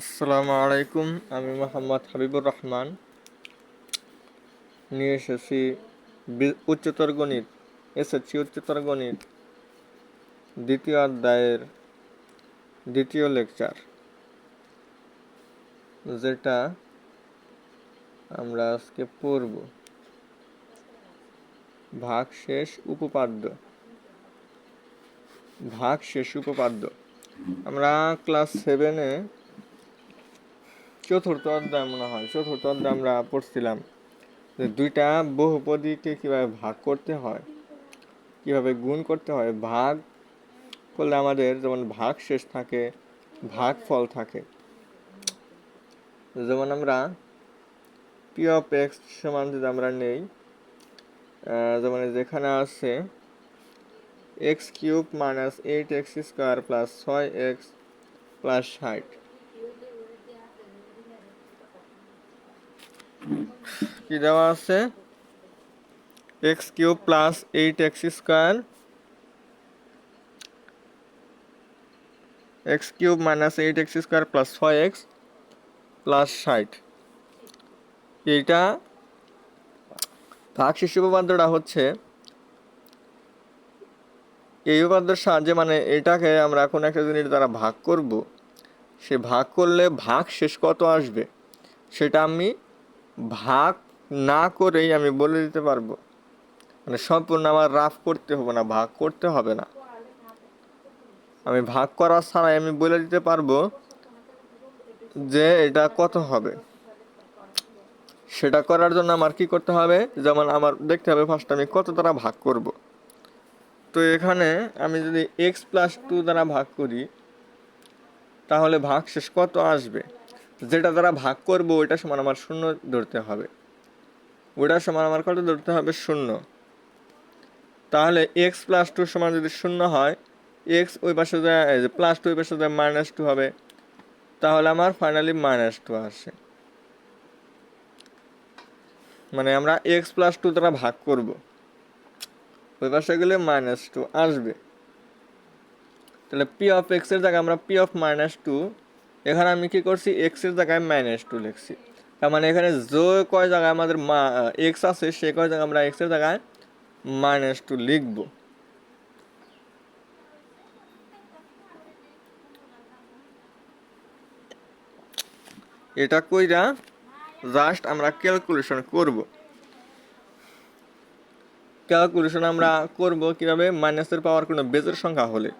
আসসালামু আলাইকুম, আমি মোহাম্মদ হাবিবুর রহমান। নিয়ে এসেছি উচ্চতর গণিত, এসেছি উচ্চতর গণিত, দ্বিতীয় অধ্যায়ের দ্বিতীয় লেকচার, যেটা আমরা আজকে পড়ব। ভাগ শেষ উপপাদ্য। ভাগ শেষ উপপাদ্য। আমরা ক্লাস সেভেনে চতুর্থ অধ্যায় মনে হয়, চতুর্থ অধ্যায় আমরা পড়ছিলাম যে দুইটা বহুপদীকে কীভাবে ভাগ করতে হয়, কীভাবে গুণ করতে হয়, ভাগ করলে আমাদের যেমন ভাগ শেষ থাকে ভাগ ফল থাকে। যেমন আমরা পি অফ এক্স সমান যদি আমরা নেই যেমন যেখানে আছে x cube minus eight x square plus ছয় এক্স প্লাস ষাট কি দেওয়া আছে? X cube plus eight x square. X cube minus eight x square plus ছয় এক্স প্লাস ষাট। এইটা ভাগশেষ উপপাদ্যটা হচ্ছে এই উপপাদ্যের সাহায্যে মানে এটাকে আমরা কোনো একটা জিনিস দ্বারা ভাগ করব। সে ভাগ করলে ভাগ শেষ কত আসবে? সেটা আমি ভাগ না করেই আমি বলে দিতে পারব। মানে সম্পূর্ণ আমার রাফ করতে হবে না, ভাগ করতে হবে না। আমি ভাগ করা ছাড়াই আমি বলে দিতে পারব যে এটা কত হবে। সেটা করার জন্য আমার কি করতে হবে? যেমন আমার দেখতে হবে ফার্স্ট আমি কত দ্বারা ভাগ করব। তো এখানে আমি যদি এক্স প্লাস টু দ্বারা ভাগ করি, তাহলে ভাগ শেষ কত আসবে? যেটা দ্বারা ভাগ করব, ওইটা সমান আমার শূন্য ধরতে হবে। ওইটা সমান আমার কত ধরতে হবে? শূন্য। তাহলে এক্স প্লাস টু সমান যদি শূন্য হয় এক্স ওই পাশে যায় প্লাস টু ওই পাশে যায় মাইনাস টু হবে। তাহলে আমার ফাইনালি মাইনাস টু আসে। মানে আমরা এক্স প্লাস টু দ্বারা ভাগ করব। ওই পাশে গেলে মাইনাস টু আসবে। তাহলে পি অফ এক্সের জায়গায় আমরা পি অফ মাইনাস টু এখানে আমি কি করছি? এক্সের জায়গায় মাইনাস টু লিখছি। তার মানে এখানে যে কয় জায়গায় আমাদের মা এক্স আছে, সে কয় জায়গায় আমরা এক্সের জায়গায় মাইনাস টু লিখব। এটা কইরা জাস্ট আমরা ক্যালকুলেশন করব। ক্যালকুলেশন আমরা করব কীভাবে? মাইনাসের পাওয়ার কোনো বেজের সংখ্যা হলে।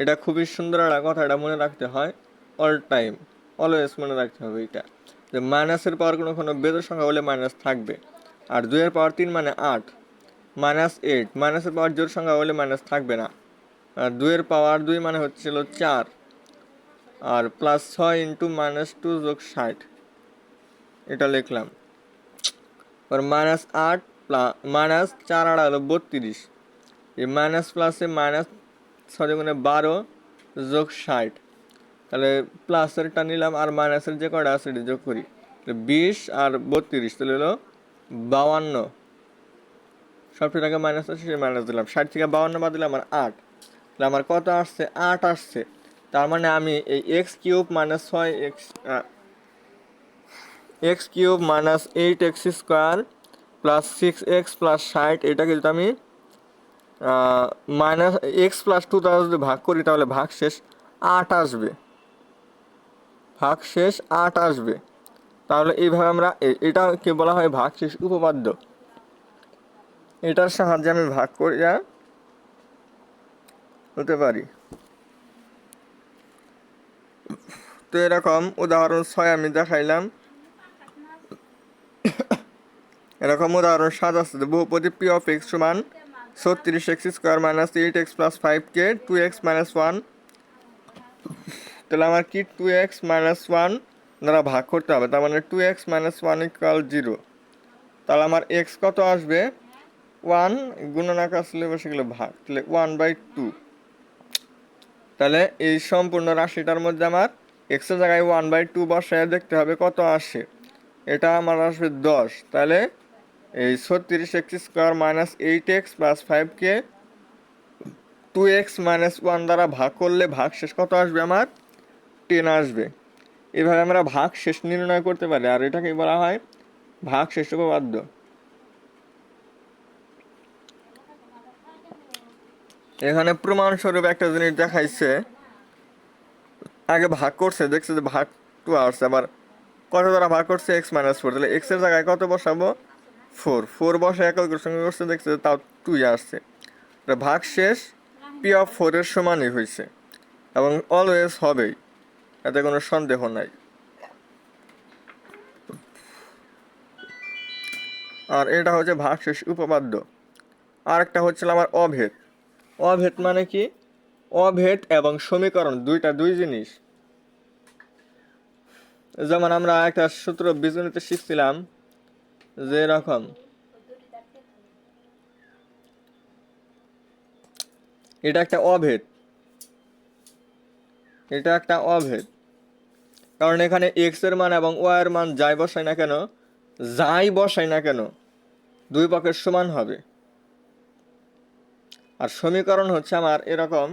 এটা খুবই সুন্দর একটা কথা, এটা মনে রাখতে হয়। অল টাইম অলওয়েজ মনে রাখতে হবে এটা। যে মাইনাসের পাওয়ার কোনো কোনো বেজের সংখ্যা হলে মাইনাস থাকবে। আর দুইয়ের পাওয়ার তিন মানে আট। Minus eight. মাইনাসের পাওয়ার জোর সংখ্যা হলে মাইনাস থাকবে না। আর দুইয়ের পাওয়ার দুই মানে হচ্ছিল চার। আর প্লাস ছয় ইন্টু মাইনাস টু যোগ ষাট। এটা লিখলাম। আর মাইনাস আট প্লাস মাইনাস চার আড়া হলো বত্রিশ। এই মাইনাস প্লাসে মাইনাস ছয় গুণে বারো যোগ ষাট। তাহলে প্লাসেরটা নিলাম আর মাইনাসের যে কটা আছে যোগ করি। বিশ আর বত্রিশ, তাহলে হলো বাউান্ন সবটি টাকা মাইনাস আছে সে মাইনাস দিলাম। ষাট থেকে বাউান্ন বাদ দিলাম, আমার আট। তাহলে আমার কত আসছে? আট আসছে। তার মানে আমি এই এক্স কিউব মাইনাস ছয় x x cube minus eight x square plus six x plus ষাট, এটাকে যদি আমি মাইনাস এক্স প্লাস টু দ্বারা যদি ভাগ করি, তাহলে ভাগ শেষ, আট আসবে। ভাগ শেষ আট আসবে। তাহলে এইভাবে আমরা এটাকে বলা হয় ভাগ শেষ উপপাদ্য। এটার সাহায্যে আমি ভাগ করিয়া হতে পারি। তো এরকম উদাহরণ ছয় আমি দেখাইলাম। এরকম উদাহরণ সাত আছে যে বহুপদী পি অফ এক্স সমান ছত্রিশ x square minus eight x plus five কে টু এক্স মাইনাস ওয়ান তাহলে আমার কি টু এক্স মাইনাস ওয়ান দ্বারা ভাগ করতে হবে, তার মানে two x minus one equal zero তাহলে আমার এক্স কত আসবে? ওয়ান গুণনাক আসলে বসে ভাগ, তাহলে ওয়ান বাই টু তাহলে এই সম্পূর্ণ রাশিটার মধ্যে আমার এক্সের জায়গায় ওয়ান বাই টু বসায় দেখতে হবে কত আসে। এটা আমার আসবে দশ, তাহলে এই ছত্রিশ x square minus eight x plus ফাইভকে two x minus one দ্বারা ভাগ করলে ভাগ শেষ কত আসবে আমার? টেন আসবে। এভাবে আমরা ভাগ শেষ নির্ণয় করতে পারি। আর এটাকে বলা হয় ভাগ শেষ উপপাদ্য। এখানে প্রমাণস্বরূপ একটা জিনিস দেখাইছে। আগে ভাগ করছে, দেখছে যে ভাগ টু আসছে, আবার কত দ্বারা ভাগ করছে? এক্স মাইনাস ফোর তাহলে এক্সের জায়গায় কত বসাবো? ফোর ফোর বসে এককের সঙ্গে করছে, দেখছে যে তাও টুই আসছে। ভাগ শেষ পি অফ ফোরের সমানই হয়েছে এবং অলওয়েজ হবেই। এতে কোনো সন্দেহ নাই। আর এটা হচ্ছে ভাগশেষ উপপাদ্য। আর একটা হচ্ছিল আমার অভেদ। অভেদ মানে কি? অভেদ এবং সমীকরণ দুইটা দুই জিনিস। যেমন আমরা একটা সূত্র বীজগণিতে শিখছিলাম যে এরকম। এটা একটা অভেদ। এটা একটা অভেদ। কারণ এখানে এক্সের মান এবং ওয়াই এর মান যাই বসাই না কেন, যাই বসাই না কেন, দুই পক্ষের সমান হবে। আর সমীকরণ হচ্ছে আমার এরকম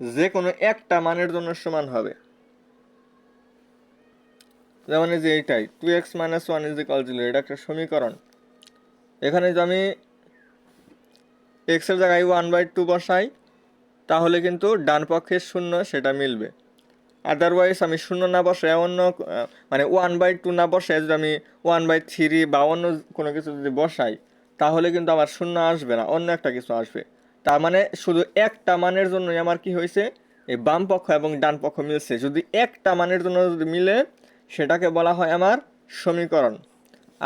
যে কোনো একটা মানের জন্য সমান হবে। যেমন যে এইটাই two x minus one is equal zero এটা একটা সমীকরণ। এখানে যদি আমি এক্সের জায়গায় ওয়ান বাই টু বসাই, তাহলে কিন্তু ডান পক্ষের শূন্য সেটা মিলবে। আদারওয়াইজ আমি শূন্য না বসে, অন্য মানে ওয়ান বাই টু না বসে, যদি আমি ওয়ান বাই থ্রি বা অন্য কোনো কিছু যদি বসাই, তাহলে কিন্তু আমার শূন্য আসবে না, অন্য একটা কিছু আসবে। তার মানে শুধু একটা মানের জন্যই আমার কি হয়েছে? এই বাম পক্ষ এবং ডান পক্ষ মিলছে। যদি একটা মানের জন্য যদি মিলে, সেটাকে বলা হয় আমার সমীকরণ।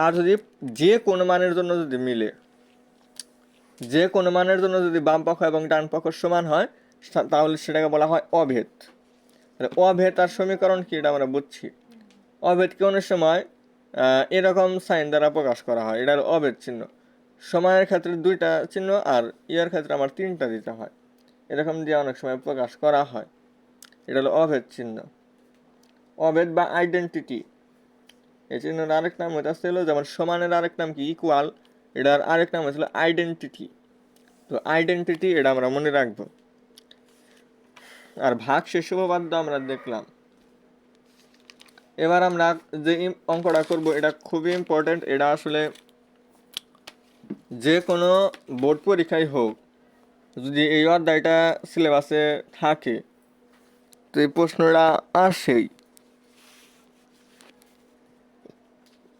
আর যদি যে কোনো মানের জন্য যদি মিলে, যে কোনো মানের জন্য যদি বাম পক্ষ এবং ডান পক্ষ সমান হয়, তাহলে সেটাকে বলা হয় অভেদ। অভেদ আর সমীকরণ কি এটা আমরা বুঝছি। অভেদকে অনেক সময়? এরকম সাইন দ্বারা প্রকাশ করা হয়। এটার অভেদ চিহ্ন। সময়ের ক্ষেত্রে দুইটা চিহ্ন আর ইয়ার ক্ষেত্রে আমার তিনটা দিতে হয়। এরকম দিয়ে অনেক সময় প্রকাশ করা হয়। এটা হলো অভেদ চিহ্ন। অভেদ বা আইডেন্টিটি এই চিহ্নের আরেক নাম হইতে ছিল যেমন সমানের আরেক নাম কি? ইকুয়াল এটার আরেক নাম হয়েছিল আইডেন্টিটি তো আইডেন্টিটি এটা আমরা মনে রাখব। আর ভাগ শেষ উপপাদ্য আমরা দেখলাম। এবার আমরা যে অঙ্কটা করব, এটা খুবই ইম্পর্টেন্ট এটা আসলে যে কোনো বোর্ড পরীক্ষায় হোক, যদি এই অধ্যায়টা সিলেবাসে থাকে, তো এই প্রশ্নটা আসেই।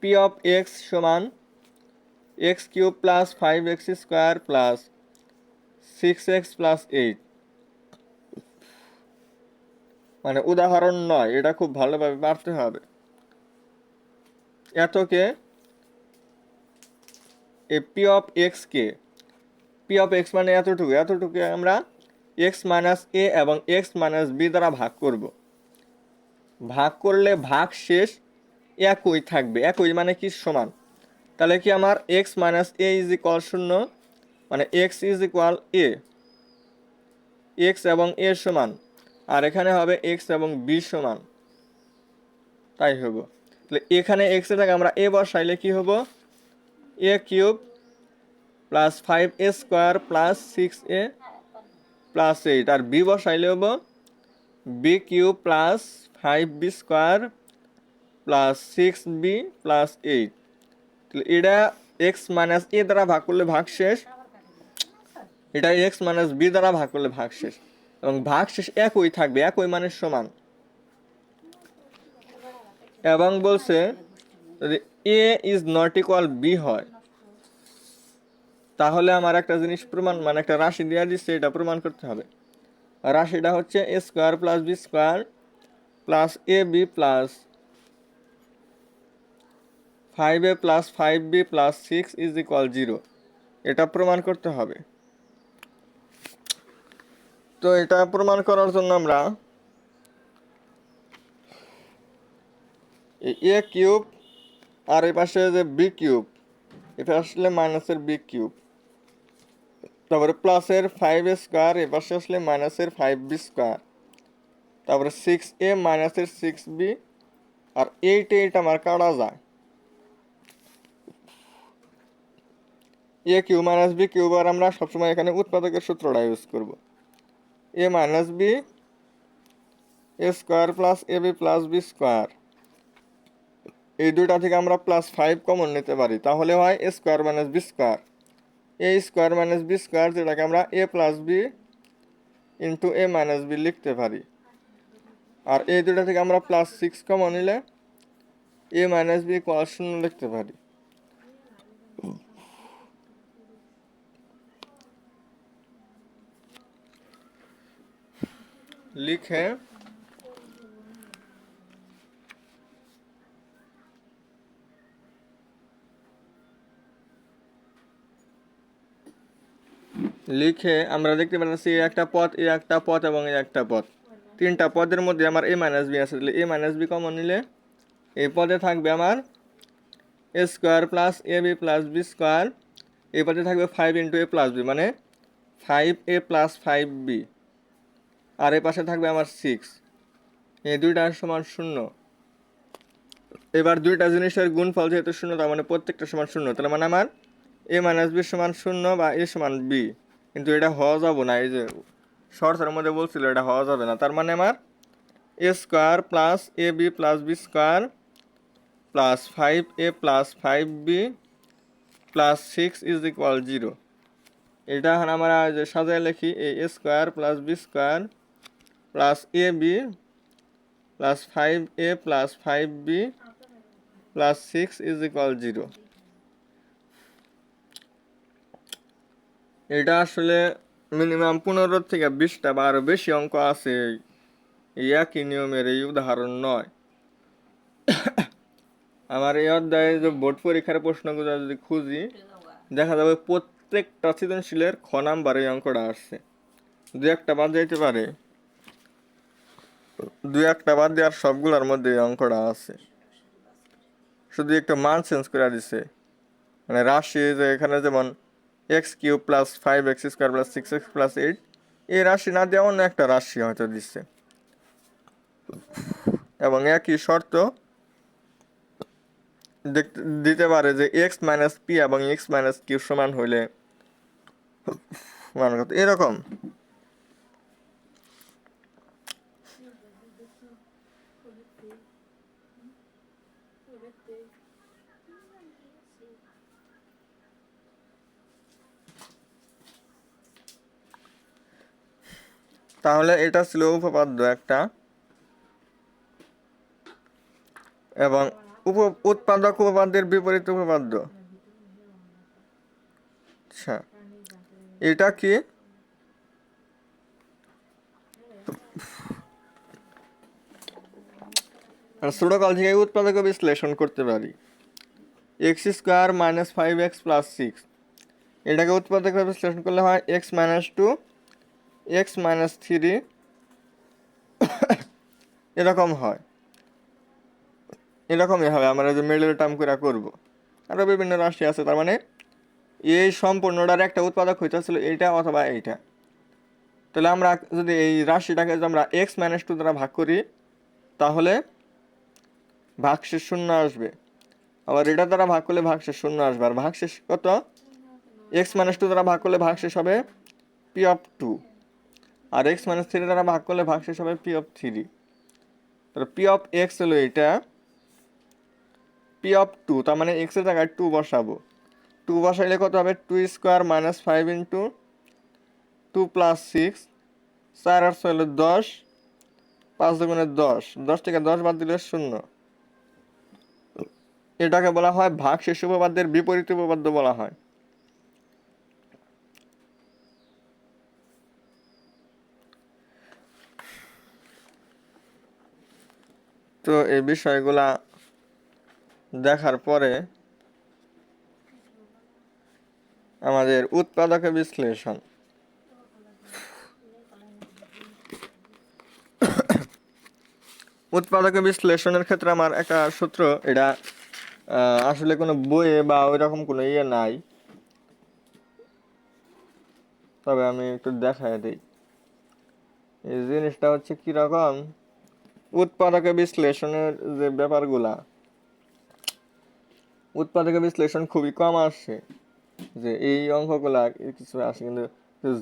পি অফ এক্স সমান x cube plus five x square plus six x plus eight মানে উদাহরণ নয়, এটা খুব ভালোভাবে পারতে হবে। এতকে এ পি অফ এক্স কে পি অফ এক্স মানে এতটুকু এতটুকু আমরা এক্স মাইনাস এ এবং এক্স মাইনাস বি দ্বারা ভাগ করব। ভাগ করলে ভাগ শেষ একই থাকবে, একই মানে কি সমান? তাহলে কি আমার x minus a is equal শূন্য? মানে x is equal a x এবং এ সমান। আর এখানে হবে এক্স এবং বি সমান। তাই হব তাহলে এখানে এক্সের জায়গায় আমরা এ বসাইলে কি হব a cube plus five a square plus six a plus eight. R b বসাইলে হব b cube plus five b square plus six b plus eight. তাহলে এটা এক্স মাইনাস এ দ্বারা ভাগ করলে ভাগ শেষ এটা এক্স মাইনাস বি দ্বারা ভাগ করলে ভাগ শেষ এবং ভাগ শেষ একই থাকবে, একই মানের সমান। এবং বলছে a is not equal b হয়। তাহলে আমার একটা জিনিস প্রমাণ মানে একটা রাশি দেওয়া দিচ্ছে এটা প্রমাণ করতে হবে। রাশিটা হচ্ছে a square plus b square plus a b plus five a plus five b plus six is equal zero. এটা প্রমাণ করতে হবে। তো এটা প্রমাণ করার জন্য আমরা এ কিউব আর এই পাশে যে বি কিউব, এটা আসলে মাইনাসের বি কিউব। তারপরে প্লাসের ফাইভ স্কোয়ার এ পাশে আসলে মাইনাসের ফাইভ বি স্কোয়ার তারপরে সিক্স এ মাইনাসের সিক্স বি আর এইট এইট আমার কাটা যায়। A cube minus b cube আর আমরা সবসময় এখানে উৎপাদকের সূত্রটা ইউজ করব। A minus b a square plus a b plus b square এই দুইটা থেকে আমরা প্লাস ফাইভ কমন নিতে পারি, তাহলে হয় a square minus b square a square minus b square যেটাকে আমরা a plus b into a minus b লিখতে পারি। আর এই দুটা থেকে আমরা প্লাস সিক্স কমন নিলে এ মাইনাস বি ইকুয়াল শূন্য লিখতে পারি। লিখে লিখে আমরা দেখতে পাচ্ছি এই একটা পথ এই একটা পথ এবং এই একটা পথ তিনটা পদের মধ্যে আমার এ মাইনাস বি আছে এ মাইনাস বি কমন নিলে এই পদে থাকবে আমার a square plus a b plus b square এই পদে থাকবে five into a plus b মানে five a plus five b আর এই পাশে থাকবে আমার সিক্স এই দুইটা সমান শূন্য। এবার দুইটা জিনিসের গুণফল যেহেতু শূন্য, তার মানে প্রত্যেকটা সমান শূন্য। তার মানে আমার এ মাইনাস বি সমান শূন্য বা এ সমান বি কিন্তু এটা হওয়া যাব না, এই যে শর্টসের মধ্যে বলছিল এটা হওয়া যাবে না। তার মানে আমার a square plus a b plus b square plus five a plus five b plus six is equal zero এটা আমরা যে সাজায় লিখি a square plus b square plus a b plus five a plus five b plus six is equal zero এটা আসলে minimum পনেরো থেকে বিশটা বা আরও বেশি অঙ্ক আছে এই একই নিয়মের এই উদাহরণ নয়। আমার এই অধ্যায়ে যে বোর্ড পরীক্ষার প্রশ্নগুলো যদি খুঁজি, দেখা যাবে প্রত্যেকটা সৃজনশীলের খ নাম্বার এই অঙ্কটা আসছে। দু একটা বাদ যাইতে পারে। দু একটা বাদ দেওয়ার সবগুলোর মধ্যে অঙ্কটা আছে। শুধু একটু মান চেঞ্জ করে দিছে। মানে রাশি যে এখানে যেমন x cube plus five x square plus six x plus eight এই রাশি না দিয়ে অন্য একটা রাশি হয়তো দিচ্ছে এবং একই শর্ত দিতে পারে যে এক্স মাইনাস পি এবং এক্স মাইনাস কিউ সমান হইলে মান এরকম। তাহলে এটা ছিল উপপাদ্য একটা। এবং উপ, উৎপাদক উপপাদ্যের বিপরীত উপপাদ্য। আচ্ছা এটা কি? ছোটকাল থেকে উৎপাদক বিশ্লেষণ করতে পারি। X square minus five x plus six এটাকে উৎপাদক বিশ্লেষণ করলে হয় x minus two x minus three এরকম হয়। এরকমই হবে, আমরা যে মিডল টার্ম করে করব। আরও বিভিন্ন রাশি আছে, তার মানে এই সম্পূর্ণটার একটা উৎপাদক হইতেছিল এইটা অথবা এইটা। তাহলে আমরা যদি এই রাশিটাকে যদি আমরা এক্স মাইনাস টু দ্বারা ভাগ করি, তাহলে ভাগশেষ শূন্য আসবে। আবার এটা দ্বারা ভাগ করলে ভাগশেষ শূন্য আসবে। আর ভাগশেষ কত? এক্স মাইনাস টু দ্বারা ভাগ করলে ভাগশেষ হবে পি অফ টু আর এক্স মাইনাস থ্রি দ্বারা ভাগ করলে ভাগ ভাগশেষ হবে পি অফ থ্রি তাহলে পি অফ এক্স হলো এটা পি অফ টু তার মানে এক্সের জায়গায় টু বসাবো। টু বসাইলে কত হবে? Two square minus five into two plus six চার ছয় হলো দশ, পাঁচ দুগুণে দশ। দশ থেকে দশ বাদ দিলে শূন্য। এটাকে বলা হয় ভাগ শেষ উপপাদ্যের বিপরীত উপপাদ্য বলা হয়। তো এই বিষয়গুলা দেখার পরে আমাদের উৎপাদকের বিশ্লেষণ। উৎপাদকের বিশ্লেষণের ক্ষেত্রে আমার একটা সূত্র, এটা আসলে কোনো বইয়ে বা ওই রকম কোনো ইয়ে নাই। তবে আমি একটু দেখাই দিই। এই জিনিসটা হচ্ছে কীরকম? উৎপাদকের বিশ্লেষণের যে ব্যাপারগুলা উৎপাদকের বিশ্লেষণ খুবই কম আসছে যে এই অঙ্কগুলা কিছু আসে, কিন্তু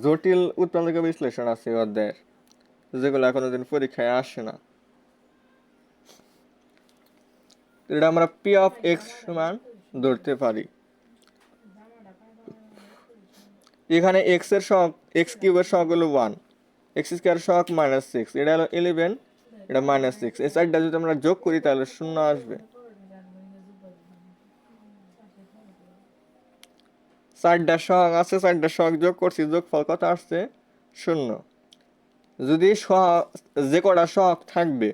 জটিল উৎপাদকের বিশ্লেষণ আছে অধ্যায়ের, যেগুলো কোনোদিন পরীক্ষায় আসে না। এটা আমরা পি অফ এক্স সমান ধরতে পারি। এখানে এক্সের সহগ এক্স কিউবের সহগ হলো ওয়ান এক্স স্কোয়ার সহগ মাইনাস সিক্স এটা হলো ইলেভেন এটা মাইনাস সিক্স এই সাইডটা যদি আমরা যোগ করি, তাহলে শূন্য আসবে। চারটা সহগ আছে, চারটা সহগ যোগ করছি যোগ ফল কত আসছে? শূন্য। যদি সহগ যে কটা সহগ থাকবে,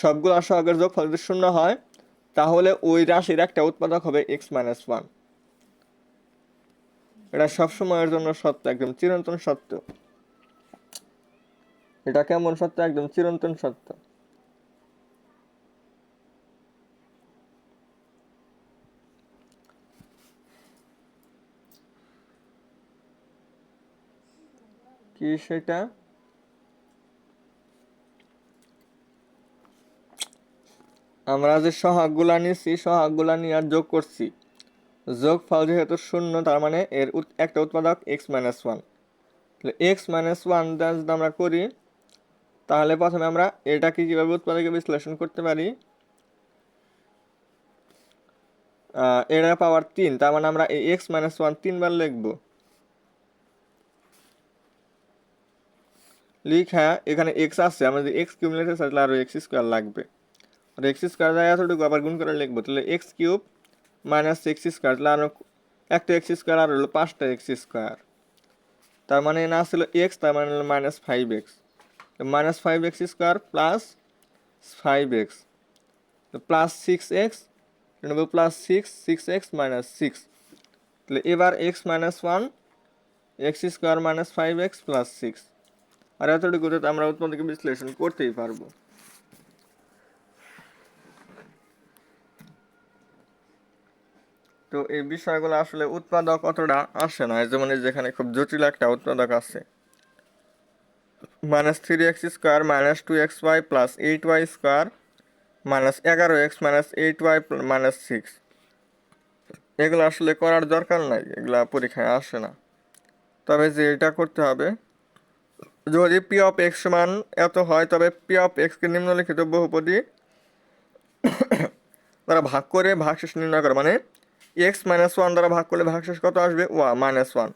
সবগুলো সহগের যোগ ফল যদি শূন্য হয়, তাহলে ওই রাশির একটা উৎপাদক হবে এক্স মাইনাস ওয়ান এটা সবসময়ের জন্য সত্য, একদম চিরন্তন সত্য। এটা কেমন সত্য? একদম চিরন্তন সত্য। কি সেটা? আমরা যে সহাগগুলা নিয়েছি, সহাগগুলা নিয়ে আর যোগ করছি। যোগ ফল যেহেতু শূন্য, তার মানে এর একটা উৎপাদক এক্স মাইনাস ওয়ান তাহলে এক্স মাইনাস ওয়ান যদি আমরা করি, তাহলে প্রথমে আমরা এটাকে কীভাবে উৎপাদকে বিশ্লেষণ করতে পারি? এটা পাওয়ার তিন, তার মানে আমরা এই এক্স মাইনাস ওয়ান তিনবার লিখব। লিখা এখানে এক্স আমরা যদি এক্স চাই তাহলে আরও এক্স স্কোয়ার লাগবে। আর এক্স স্কোয়ার যায় এতটুকু আবার গুণ করে লিখব, তাহলে x cube minus x square তাহলে আরও একটা এক্স স্কোয়ার আর হলো পাঁচটা এক্স স্কোয়ার তার মানে না ছিল এক্স তার মানে হলো minus five x minus five x square plus five x plus six x নেব plus six six x minus six তাহলে এবার x minus one x square minus five x plus six আর এতটুকু তো আমরা উৎপাদকে বিশ্লেষণ করতেই পারব। তো এই বিষয়গুলো আসলে উৎপাদক অতটা আসে না যেমন যেখানে খুব জটিল একটা উৎপাদক আছে। Minus three x square minus two x y plus eight y square minus এগারো x minus eight y minus six. এগুলো আসলে করার দরকার নাই, এগুলা পরীক্ষায় আসে না। তবে যে এটা করতে হবে যদি পি অফ এক্স সমান এত হয়, তবে পি অফ এক্সকে নিম্নলিখিত বহুপদী দ্বারা ভাগ করে ভাগশেষ নির্ণয় করে। মানে এক্স মাইনাস ওয়ান দ্বারা ভাগ করলে ভাগশেষ কত আসবে? ওয়া minus one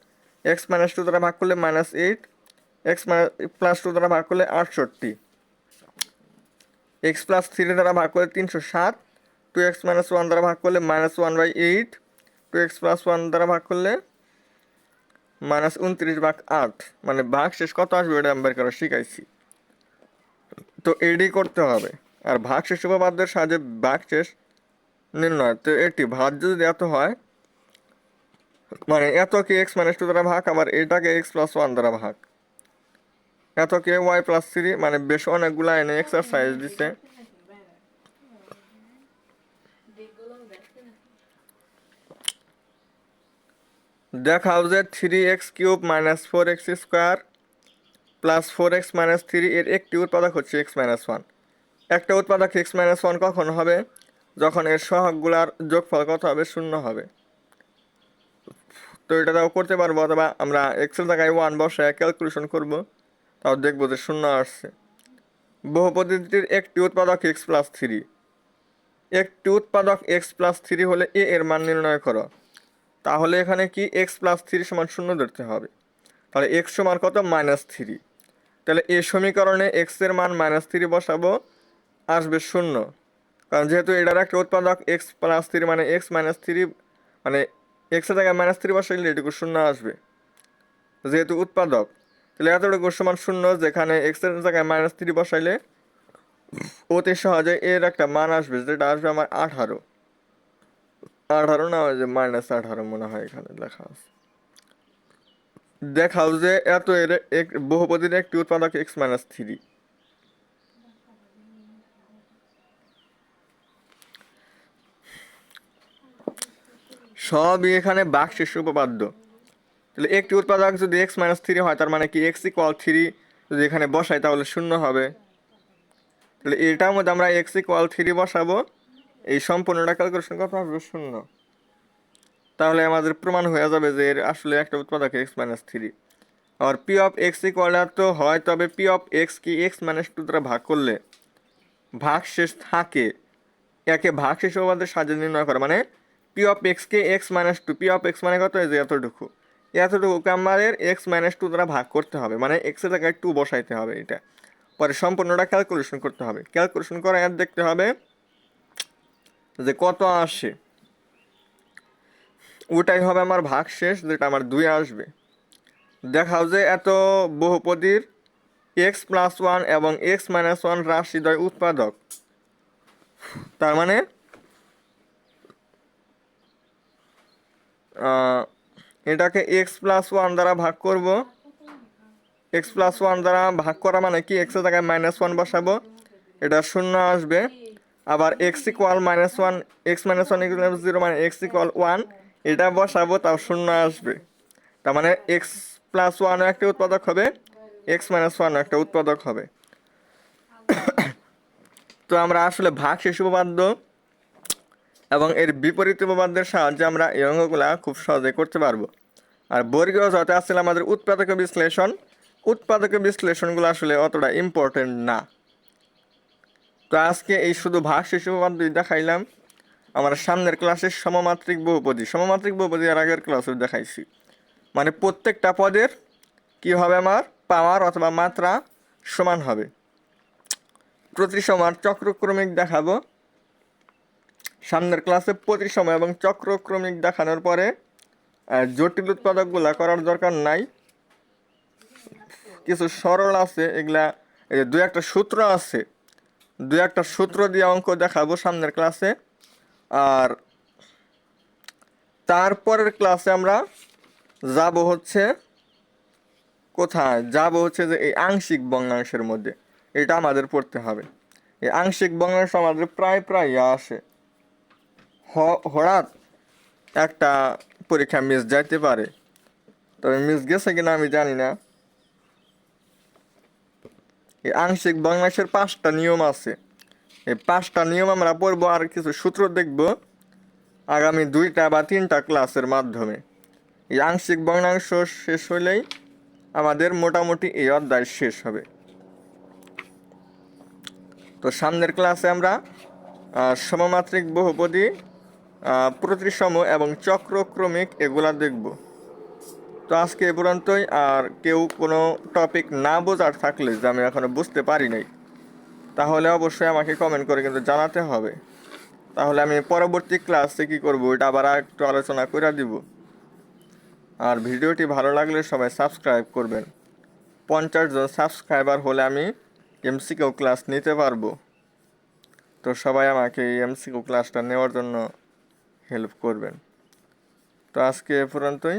x minus two দ্বারা ভাগ করলে minus eight x plus two দ্বারা ভাগ করলে আটষট্টি। এক্স প্লাস থ্রি দ্বারা ভাগ করলে তিনশো সাত। টু এক্স মাইনাস ওয়ান দ্বারা ভাগ করলে minus one by eight two x plus one দ্বারা ভাগ করলে মাইনাস উনত্রিশ ভাগ আট মানে ভাগ শেষ কত আসবে ওটা আমি বের করা শিখাইছি। তো এডি করতে হবে। আর ভাগ শেষ উপপাদ্যের সাহায্যে ভাগ শেষ নির্ণয়। তো এটি ভাজ্য যদি এত হয় মানে এতকে এক্স মাইনাস টু দ্বারা ভাগ, আবার এটাকে এক্স প্লাস ওয়ান দ্বারা ভাগ। এত এতকে ওয়াই প্লাস থ্রি মানে বেশ অনেকগুলো এনে এক্সারসাইজ দিচ্ছে দেখাও যে three x cube minus four x square plus four x minus three এর একটি উৎপাদক হচ্ছে এক্স মাইনাস ওয়ান একটা উৎপাদক এক্স মাইনাস ওয়ান কখন হবে? যখন এর সহগগুলার যোগফল কত হবে? শূন্য হবে। তো এটা তাও করতে পারব অথবা আমরা এক্সের জায়গায় ওয়ান বসায় ক্যালকুলেশন করব, তাও দেখব যে শূন্য আসছে। বহুপদ্ধতির একটি উৎপাদক এক্স প্লাস থ্রি একটি উৎপাদক এক্স প্লাস থ্রি হলে এ এর মান নির্ণয় করো। তাহলে এখানে কি এক্স প্লাস থ্রি সমান শূন্য ধরতে হবে। তাহলে এক্স সমান কত? মাইনাস থ্রি তাহলে এই সমীকরণে এক্সের মান মাইনাস থ্রি বসাবো, আসবে শূন্য। কারণ যেহেতু এটার একটা উৎপাদক এক্স প্লাস থ্রি মানে এক্স মাইনাস থ্রি মানে এক্সের জায়গায় মাইনাস থ্রি বসাইলে এটুকু শূন্য আসবে। যেহেতু উৎপাদক, তাহলে এতটুকু সমান শূন্য, যেখানে এক্সের জায়গায় মাইনাস থ্রি বসাইলে অতি সহজে এর একটা মান আসবে, যেটা আসবে আমার আঠারো। আঠারো না যে মাইনাস আঠারো মনে হয় এখানে লেখা আছে। দেখাও যে এত এর এক, বহুপদীর একটি উৎপাদক এক্স মাইনাস থ্রি সবই এখানে বাক্সের উপপাদ্য তাহলে একটি উৎপাদক যদি এক্স মাইনাস থ্রি হয়, তার মানে কি এক্স ইকুয়াল থ্রি যদি এখানে বসাই, তাহলে শূন্য হবে। তাহলে এটার মধ্যে আমরা এক্স ইকুয়াল থ্রি বসাবো। এই সম্পূর্ণটা ক্যালকুলেশন কত আসবে শূন্য। তাহলে আমাদের প্রমাণ হয়ে যাবে যে এর আসলে একটা উৎপাদক এক্স মাইনাস থ্রি আর পি অফ এক্স ইকুয়াল তো হয়, তবে পি অফ এক্স কি এক্স মাইনাস টু দ্বারা ভাগ করলে? ভাগ শেষ থাকে। একে ভাগ শেষ উপপাদ্যের সাহায্যে নির্ণয় করে। মানে পি অফ এক্সকে x minus two P of x মানে কত? যে এতটুকু। এতটুকুকে আমাদের এক্স মাইনাস টু দ্বারা ভাগ করতে হবে। মানে এক্সের জায়গায় টু বসাইতে হবে এটা। পরে সম্পূর্ণটা ক্যালকুলেশন করতে হবে। ক্যালকুলেশন করে দেখতে হবে। যে কত আসে? ওটাই হবে আমার ভাগ শেষ, যেটা আমার দুই আসবে। দেখাও যে এত বহুপদীর এক্স প্লাস ওয়ান এবং এক্স মাইনাস ওয়ান রাশিদ্বয় উৎপাদক। তার মানে এটাকে এক্স প্লাস ওয়ান দ্বারা ভাগ করব। এক্স প্লাস ওয়ান দ্বারা ভাগ করা মানে কি? এক্সের জায়গায় মাইনাস ওয়ান বসাবো। এটা শূন্য আসবে। আবার x equal minus one x minus one equal zero মানে এক্স ইকুয়াল ওয়ান এটা বসাবো, তাও শূন্য আসবে। তার মানে এক্স প্লাস ওয়ানও একটা উৎপাদক হবে এক্স মাইনাস ওয়ানও একটা উৎপাদক হবে। তো আমরা আসলে ভাগ শেষ উপপাদ্য এবং এর বিপরীত উপপাদ্যের সাহায্যে আমরা এই অঙ্কগুলা খুব সহজে করতে পারব। আর বর্গীয় যতে আসলে আমাদের উৎপাদক বিশ্লেষণ উৎপাদক বিশ্লেষণগুলো আসলে অতটা ইম্পর্টেন্ট না। তো আজকে এই শুধু ভাগ শেষ উপপাদ্যই দেখাইলাম আমার সামনের ক্লাসের সমমাত্রিক বহুপদী। সমমাত্রিক বহুপদী এর আগের ক্লাসে দেখাইছি। মানে প্রত্যেকটা পদের কি হবে আমার? পাওয়ার অথবা মাত্রা সমান হবে। প্রতি প্রতিসমার চক্রক্রমিক দেখাবো। সামনের ক্লাসে প্রতিসম এবং চক্রক্রমিক দেখানোর পরে জটিল উৎপাদকগুলা করার দরকার নাই। কিছু সরল আছে, এগুলা দু একটা সূত্র আছে দু একটা সূত্র দিয়ে অঙ্ক দেখাবো সামনের ক্লাসে আর তারপরের ক্লাসে আমরা যাব হচ্ছে কোথায়? যাব হচ্ছে যে এই আংশিক বঙ্গাংশের মধ্যে। এটা আমাদের পড়তে হবে। এই আংশিক বঙ্গাংশ আমাদের প্রায় প্রায় আসে। হঠাৎ একটা পরীক্ষা মিস যাইতে পারে। তবে মিস গেছে কিনা আমি জানি না। আংশিক বঙ্গাংশের পাঁচটা নিয়ম আছে। এই পাঁচটা নিয়ম আমরা পড়ব আর কিছু সূত্র দেখব আগামী দুইটা বা তিনটা ক্লাসের মাধ্যমে। এই আংশিক বর্ণাংশ শেষ হলেই আমাদের মোটামুটি এই অধ্যায় শেষ হবে। তো সামনের ক্লাসে আমরা সমমাত্রিক বহুপদী প্রতিসম এবং চক্রক্রমিক এগুলা দেখব। তো আজকে এ পর্যন্তই, আর কেউ কোনো টপিক না বোঝার থাকলে যে আমি এখনও বুঝতে পারি নাই, তাহলে অবশ্যই আমাকে কমেন্ট করে কিন্তু জানাতে হবে। তাহলে আমি পরবর্তী ক্লাসে কী করব এটা আবার একটু আলোচনা করে দিব। আর ভিডিওটি ভালো লাগলে সবাই সাবস্ক্রাইব করবেন। পঞ্চাশ জন সাবস্ক্রাইবার হলে আমি এমসিকিউ ক্লাস নিতে পারব। তো সবাই আমাকে এই এমসিকিউ ক্লাসটা নেওয়ার জন্য হেল্প করবেন। তো আজকে এ পর্যন্তই।